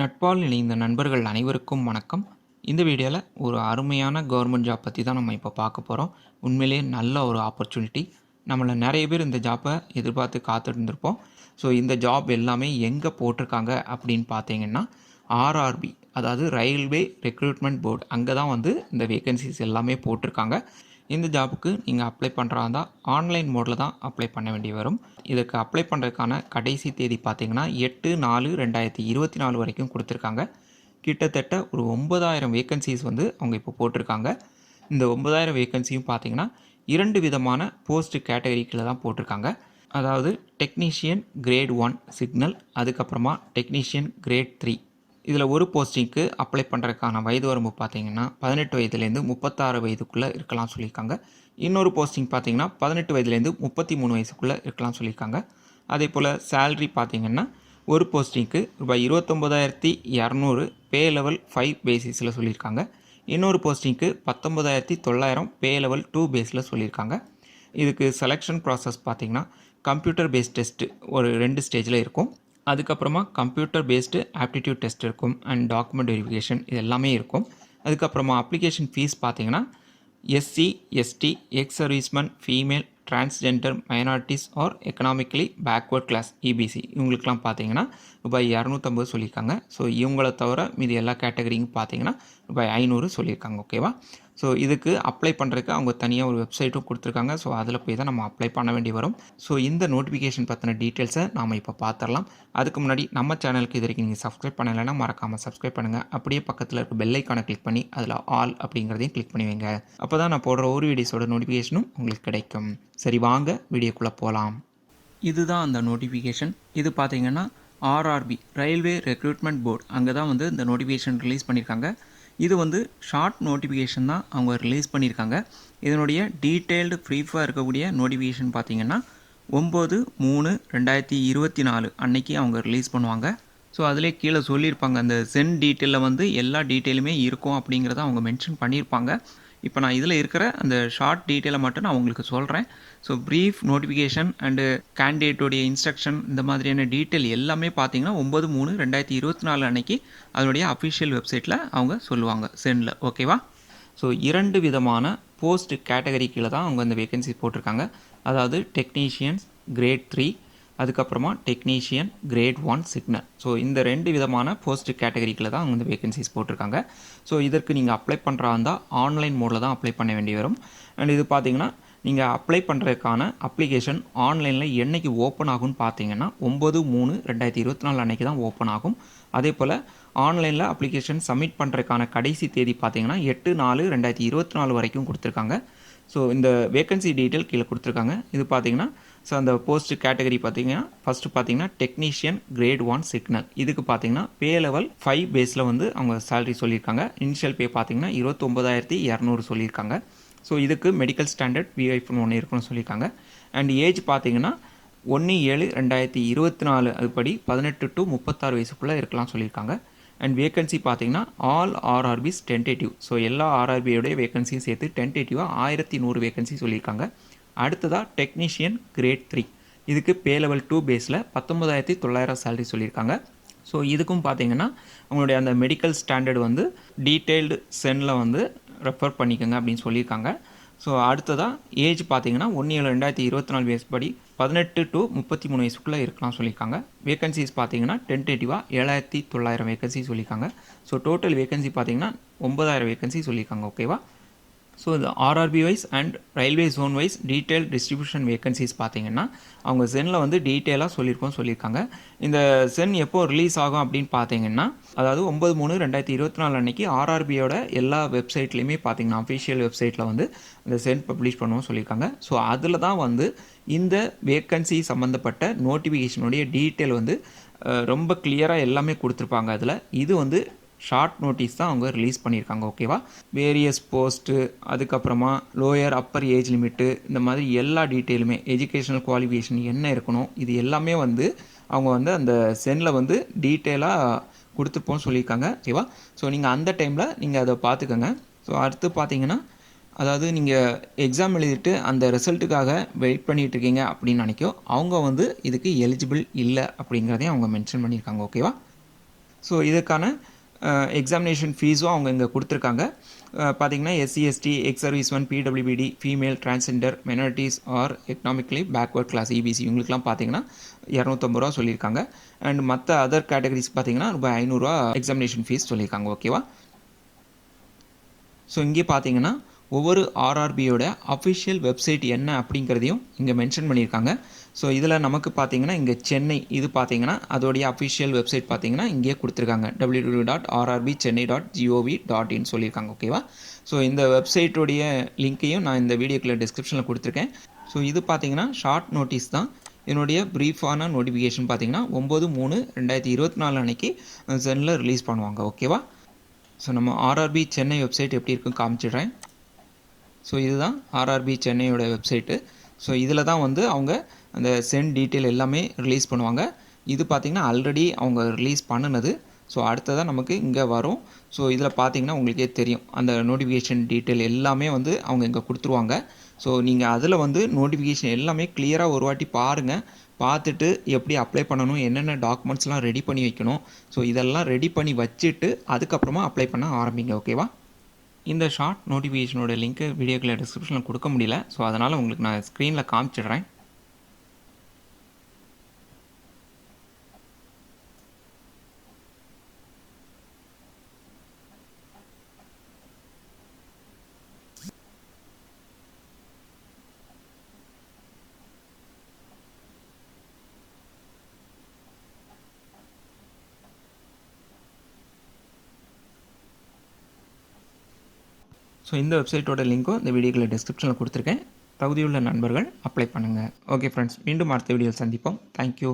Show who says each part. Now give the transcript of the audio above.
Speaker 1: நட்பால் இணைந்த நண்பர்கள் அனைவருக்கும் வணக்கம். இந்த வீடியோவில் ஒரு அருமையான கவர்மெண்ட் ஜாப் பற்றி தான் நம்ம இப்போ பார்க்க போகிறோம் உண்மையிலேயே நல்ல ஒரு ஆப்பர்ச்சுனிட்டி நம்மளை நிறைய பேர் இந்த ஜாப்பை எதிர்பார்த்து காத்துட்டு இருந்திருப்போம் ஸோ இந்த ஜாப் எல்லாமே எங்கே போட்டிருக்காங்க அப்படின்னு பார்த்தீங்கன்னா ஆர்ஆர்பி அதாவது ரயில்வே ரெக்ரூட்மெண்ட் போர்டு அங்கே தான் வந்து இந்த வேகன்சிஸ் எல்லாமே போட்டிருக்காங்க. இந்த ஜாபுக்கு நீங்கள் அப்ளை பண்ணுறா இருந்தால் ஆன்லைன் மோடில் தான் அப்ளை பண்ண வேண்டி வரும். இதுக்கு அப்ளை பண்ணுறதுக்கான கடைசி தேதி பார்த்தீங்கன்னா எட்டு நாலு ரெண்டாயிரத்தி இருபத்தி நாலு வரைக்கும் கொடுத்துருக்காங்க. கிட்டத்தட்ட ஒரு ஒன்பதாயிரம் வேக்கன்சிஸ் வந்து அவங்க இப்போ போட்டிருக்காங்க. இந்த ஒன்பதாயிரம் வேக்கன்சியும் பார்த்தீங்கன்னா இரண்டு விதமான போஸ்ட் கேட்டகரிக்கில் தான் போட்டிருக்காங்க. அதாவது டெக்னீஷியன் கிரேட் ஒன் சிக்னல் அதுக்கப்புறமா டெக்னீஷியன் கிரேட் த்ரீ இதில் ஒரு போஸ்டிங்க்கு அப்ளை பண்ணுறதுக்கான வயது வரம்பு பார்த்தீங்கன்னா பதினெட்டு வயதுலேருந்து முப்பத்தாறு வயதுக்குள்ளே இருக்கலாம் சொல்லியிருக்காங்க. இன்னொரு போஸ்டிங் பார்த்தீங்கன்னா பதினெட்டு வயதுலேருந்து முப்பத்தி மூணு வயசுக்குள்ளே இருக்கலாம் சொல்லியிருக்காங்க. அதே போல் சேல்ரி பார்த்தீங்கன்னா ஒரு போஸ்டிங்க்கு ரூபாய் இருபத்தொம்போதாயிரத்தி இரநூறு பே லெவல் ஃபைவ் பேசிஸில் சொல்லியிருக்காங்க. இன்னொரு போஸ்டிங்க்கு பத்தொம்போதாயிரத்தி தொள்ளாயிரம் பே லெவல் டூ பேஸில் சொல்லியிருக்காங்க. இதுக்கு செலெக்ஷன் ப்ராசஸ் பார்த்திங்கன்னா கம்ப்யூட்டர் பேஸ்ட் டெஸ்ட்டு ஒரு ரெண்டு ஸ்டேஜில் இருக்கும். அதுக்கப்புறமா கம்ப்யூட்டர் பேஸ்டு ஆப்டிடியூட் டெஸ்ட் இருக்கும் அண்ட் டாக்குமெண்ட் வெரிஃபிகேஷன் இது எல்லாமே இருக்கும். அதுக்கப்புறமா அப்ளிகேஷன் ஃபீஸ் பார்த்தீங்கன்னா SC ST ex serviceman female transgender minorities or economically backward class EBC இவங்களுக்குலாம் பார்த்தீங்கன்னா ரூபாய் இரநூத்தம்பது சொல்லியிருக்காங்க. ஸோ இவங்களை தவிர மீதி எல்லா கேட்டகரியும் பார்த்தீங்கன்னா ரூபாய் ஐநூறு சொல்லியிருக்காங்க ஓகேவா ஸோ இதுக்கு அப்ளை பண்ணுறதுக்கு அவங்க தனியாக ஒரு வெப்சைட்டும் கொடுத்துருக்காங்க. ஸோ அதில் போய் தான் நம்ம அப்ளை பண்ண வேண்டி வரும். ஸோ இந்த நோட்டிஃபிகேஷன் பற்றின டீட்டெயில்ஸை நாம் இப்போ பார்த்துடலாம் அதுக்கு முன்னாடி நம்ம சேனலுக்கு இது வரைக்கும் நீங்கள் சப்ஸ்கிரைப் பண்ணலைன்னா மறக்காமல் சப்ஸ்கிரைப் பண்ணுங்கள் அப்படியே பக்கத்தில் இருக்க பெல் ஐக்கானை கிளிக் பண்ணி அதில் ஆல் அப்படிங்கிறதையும் கிளிக் பண்ணி வைங்க. அப்போ தான் நான் போடுற ஒரு வீடியோஸோட நோட்டிஃபிகேஷனும் உங்களுக்கு கிடைக்கும். சரி வாங்க வீடியோக்குள்ளே போகலாம் இதுதான் அந்த நோட்டிஃபிகேஷன் இது பார்த்தீங்கன்னா ஆர்ஆர்பி ரயில்வே ரெக்ரூட்மெண்ட் போர்டு அங்கே தான் வந்து இந்த நோட்டிஃபிகேஷன் ரிலீஸ் பண்ணியிருக்காங்க இது வந்து ஷார்ட் நோட்டிஃபிகேஷன் தான் அவங்க ரிலீஸ் பண்ணியிருக்காங்க. இதனுடைய டீட்டெயில்டு ப்ரீஃபாக இருக்கக்கூடிய நோட்டிஃபிகேஷன் பார்த்தீங்கன்னா ஒம்பது மூணு ரெண்டாயிரத்தி இருபத்தி நாலு அன்னைக்கு அவங்க ரிலீஸ் பண்ணுவாங்க. ஸோ அதிலே கீழே சொல்லியிருப்பாங்க. அந்த சென் டீட்டெயிலில் வந்து எல்லா டீட்டெயிலுமே இருக்கும் அப்படிங்கிறத அவங்க மென்ஷன் பண்ணியிருப்பாங்க. இப்போ நான் இதில் இருக்கிற அந்த ஷார்ட் டீட்டெயிலை மட்டும் நான் உங்களுக்கு சொல்கிறேன் ஸோ ப்ரீஃப் நோட்டிஃபிகேஷன் அண்டு கேண்டிடேட்டோடைய இன்ஸ்ட்ரக்ஷன் இந்த மாதிரியான டீட்டெயில் எல்லாமே பார்த்தீங்கன்னா ஒம்பது மூணு ரெண்டாயிரத்தி இருபத்தி நாலு அன்னைக்கு அதனுடைய அஃபிஷியல் வெப்சைட்டில் அவங்க சொல்லுவாங்க சென்னில் ஓகேவா ஸோ இரண்டு விதமான போஸ்ட் கேட்டகரி கீழே தான் அவங்க அந்த வேகன்சி போட்டிருக்காங்க. அதாவது டெக்னீஷியன்ஸ் கிரேட் த்ரீ அதுக்கப்புறமா technician grade one signal so இந்த ரெண்டு விதமான போஸ்ட் கேட்டகரிக்கில் தான் அவங்க வந்து வேகன்சிஸ் போட்டிருக்காங்க. ஸோ இதற்கு நீங்கள் அப்ளை பண்ணுறா இருந்தால் ஆன்லைன் மோடில் தான் அப்ளை பண்ண வேண்டி வரும். அண்ட் இது பார்த்தீங்கன்னா நீங்கள் அப்ளை பண்ணுறதுக்கான அப்ளிகேஷன் ஆன்லைனில் என்றைக்கு ஓப்பன் ஆகும்னு பார்த்தீங்கன்னா ஒம்பது மூணு ரெண்டாயிரத்தி இருபத்தி நாலு அன்றைக்கி தான் ஓப்பன் ஆகும். அதே போல் ஆன்லைனில் அப்ளிகேஷன் சப்மிட் பண்ணுறதுக்கான கடைசி தேதி பார்த்தீங்கன்னா எட்டு நாலு ரெண்டாயிரத்தி இருபத்தி நாலு வரைக்கும் கொடுத்துருக்காங்க. ஸோ இந்த வேகன்சி டீட்டெயில் கீழே கொடுத்துருக்காங்க. இது பார்த்தீங்கன்னா ஸோ அந்த போஸ்ட் கேட்டகரி பார்த்தீங்கன்னா ஃபஸ்ட்டு பார்த்தீங்கன்னா டெக்னீஷியன் கிரேட் ஒன் சிக்னல் இதுக்கு பார்த்தீங்கன்னா பே லெவல் ஃபைவ் பேஸில் வந்து அவங்க சேலரி சொல்லியிருக்காங்க. இனிஷியல் பே பார்த்தீங்கன்னா இருபத்தொம்பதாயிரத்தி இரநூறு சொல்லியிருக்காங்க. ஸோ இதுக்கு மெடிக்கல் ஸ்டாண்டர்ட் விஐஃப்னு ஒன்று இருக்குன்னு சொல்லியிருக்காங்க. அண்ட் ஏஜ் பார்த்தீங்கன்னா ஒன்று ஏழு ரெண்டாயிரத்தி இருபத்தி நாலு அதுபடி பதினெட்டு டு முப்பத்தாறு வயசுக்குள்ளே இருக்கலாம் சொல்லியிருக்காங்க. அண்ட் வேகன்சி பார்த்தீங்கன்னா ஆல் ஆர்ஆர்பிஸ் டென்டேட்டிவ் ஸோ எல்லா ஆர்ஆர்பியோடைய வேகன்சியும் சேர்த்து டென்டேட்டிவாக ஆயிரத்தி நூறு வேகன்சி சொல்லியிருக்காங்க. அடுத்ததாக டெக்னீஷியன் கிரேட் த்ரீ இதுக்கு பே லெவல் டூ பேஸில் பத்தொம்பதாயிரத்தி தொள்ளாயிரம் சேலரி சொல்லியிருக்காங்க. ஸோ இதுக்கும் பார்த்தீங்கன்னா உங்களுடைய அந்த மெடிக்கல் ஸ்டாண்டர்ட் வந்து டீட்டெயில்டு சென்னில் வந்து ரெஃபர் பண்ணிக்கோங்க அப்படின்னு சொல்லியிருக்காங்க. ஸோ அடுத்ததாக ஏஜ் பார்த்தீங்கன்னா ஒன்று ஏழு ரெண்டாயிரத்தி இருபத்தி நாலு வயசு படி பதினெட்டு டு முப்பத்தி மூணு வயசுக்குள்ளே இருக்கலாம் சொல்லியிருக்காங்க. வேகன்சிஸ் பார்த்தீங்கன்னா டென்டேட்டிவாக ஏழாயிரத்தி தொள்ளாயிரம் வேகன்சி சொல்லியிருக்காங்க. ஸோ டோட்டல் வேகன்சி பார்த்தீங்கன்னா ஒன்பதாயிரம் வேகன்சி சொல்லியிருக்காங்க ஓகேவா ஸோ இந்த RRB wise and railway zone wise detail distribution vacancies பார்த்தீங்கன்னா அவங்க சென்னில் வந்து டீட்டெயிலாக சொல்லியிருக்கோம் சொல்லியிருக்காங்க. இந்த சென் எப்போ ரிலீஸ் ஆகும் அப்படின்னு பார்த்தீங்கன்னா அதாவது ஒம்பது மூணு ரெண்டாயிரத்தி இருபத்தி நாலு அன்றைக்கி ஆர்ஆர்பியோட எல்லா வெப்சைட்லேயுமே பார்த்தீங்கன்னா அஃபிஷியல் வெப்சைட்டில் வந்து இந்த சென் பப்ளிஷ் பண்ணுவோம் சொல்லியிருக்காங்க. ஸோ அதில் தான் வந்து இந்த வேக்கன்சி சம்மந்தப்பட்ட நோட்டிஃபிகேஷனுடைய டீட்டெயில் வந்து ரொம்ப கிளியராக எல்லாமே கொடுத்துருப்பாங்க. அதில் இது வந்து ஷார்ட் நோட்டீஸ் தான் அவங்க ரிலீஸ் பண்ணியிருக்காங்க ஓகேவா வேரியஸ் போஸ்ட்டு அதுக்கப்புறமா லோயர் அப்பர் ஏஜ் லிமிட்டு இந்த மாதிரி எல்லா டீட்டெயிலுமே எஜுகேஷனல் குவாலிஃபிகேஷன் என்ன இருக்கணும் இது எல்லாமே வந்து அவங்க வந்து அந்த சென்னில் வந்து டீட்டெயிலாக கொடுத்துருப்போம்னு சொல்லியிருக்காங்க ஓகேவா ஸோ நீங்கள் அந்த டைமில் நீங்கள் அதை பார்த்துக்கோங்க. ஸோ அடுத்து பார்த்தீங்கன்னா அதாவது நீங்கள் எக்ஸாம் எழுதிட்டு அந்த ரிசல்ட்டுக்காக வெயிட் பண்ணிகிட்ருக்கீங்க அப்படின்னு நினைக்கோ அவங்க வந்து இதுக்கு எலிஜிபிள் இல்லை அப்படிங்கிறதையும் அவங்க மென்ஷன் பண்ணியிருக்காங்க ஓகேவா ஸோ இதுக்கான எக்ஸாமினேஷன் ஃபீஸும் அவங்க இங்கே கொடுத்துருக்காங்க. பார்த்தீங்கன்னா SC ST ex service one PWBD female transgender minorities or economically backward class EBC இவங்களுக்குலாம் பார்த்தீங்கன்னா இரநூத்தம்பது ரூபா சொல்லியிருக்காங்க. அண்ட் மற்ற அதர் கேட்டகரிஸ் பார்த்தீங்கன்னா ரூபாய் ஐநூறுரூவா எக்ஸாமினேஷன் ஃபீஸ் சொல்லியிருக்காங்க ஓகேவா ஸோ இங்கே பார்த்தீங்கன்னா ஒவ்வொரு ஆர்ஆர்பியோட அஃபிஷியல் வெப்சைட் என்ன அப்படிங்கிறதையும் இங்கே மென்ஷன் பண்ணியிருக்காங்க. ஸோ இதில் நமக்கு பார்த்தீங்கன்னா இங்கே சென்னை இது பார்த்தீங்கன்னா அதோடைய அஃபிஷியல் வெப்சைட் பார்த்தீங்கன்னா இங்கேயே கொடுத்துருக்காங்க. W W dot RRB Chennai dot GOV dot in சொல்லியிருக்காங்க ஓகேவா ஸோ இந்த வெப்சைட்டோடைய லிங்க்கையும் நான் இந்த வீடியோக்குள்ள டிஸ்கிரிப்ஷனில் கொடுத்துருக்கேன். ஸோ இது பார்த்தீங்கன்னா ஷார்ட் நோட்டீஸ் தான். என்னுடைய ப்ரீஃபான நோட்டிஃபிகேஷன் பார்த்தீங்கன்னா ஒம்பது மூணு ரெண்டாயிரத்தி இருபத்தி நாலு அன்னைக்கு சென்னில் ரிலீஸ் பண்ணுவாங்க ஓகேவா ஸோ நம்ம ஆர்ஆர்பி சென்னை வெப்சைட் எப்படி இருக்குன்னு காமிச்சிடுறேன். ஸோ இதுதான் ஆர்ஆர்பி சென்னையோட வெப்சைட்டு ஸோ இதில் தான் வந்து அவங்க அந்த சென்ட் டீட்டெயில் எல்லாமே ரிலீஸ் பண்ணுவாங்க. இது பார்த்திங்கன்னா ஆல்ரெடி அவங்க ரிலீஸ் பண்ணினது. ஸோ அடுத்ததாக நமக்கு இங்கே வரும். ஸோ இதில் பார்த்தீங்கன்னா உங்களுக்கே தெரியும். அந்த நோட்டிஃபிகேஷன் டீட்டெயில் எல்லாமே வந்து அவங்க இங்கே கொடுத்துருவாங்க. ஸோ நீங்கள் அதில் வந்து நோட்டிஃபிகேஷன் எல்லாமே கிளியராக ஒரு வாட்டி பாருங்கள் பார்த்துட்டு எப்படி அப்ளை பண்ணணும் என்னென்ன டாக்குமெண்ட்ஸ்லாம் ரெடி பண்ணி வைக்கணும். ஸோ இதெல்லாம் ரெடி பண்ணி வச்சுட்டு அதுக்கப்புறமா அப்ளை பண்ண ஆரம்பிங்க ஓகேவா இந்த ஷார்ட் நோட்டிஃபிகேஷனோட லிங்க்கு வீடியோக்கில் டிஸ்கிரிப்ஷனில் கொடுக்க முடியல. ஸோ அதனால் உங்களுக்கு நான் ஸ்க்ரீனில் காமிச்சிடுறேன். ஸோ இந்த வெப்சைட்டோட லிங்க்கும் இந்த வீடியோக்குள்ள டிஸ்கிரிப்ஷனில் கொடுத்துருக்கேன். தகுதியுள்ள நண்பர்கள் அப்ளை பண்ணுங்கள் ஓகே ஃப்ரெண்ட்ஸ் மீண்டும் அடுத்த வீடியோவில் சந்திப்போம். தேங்க்யூ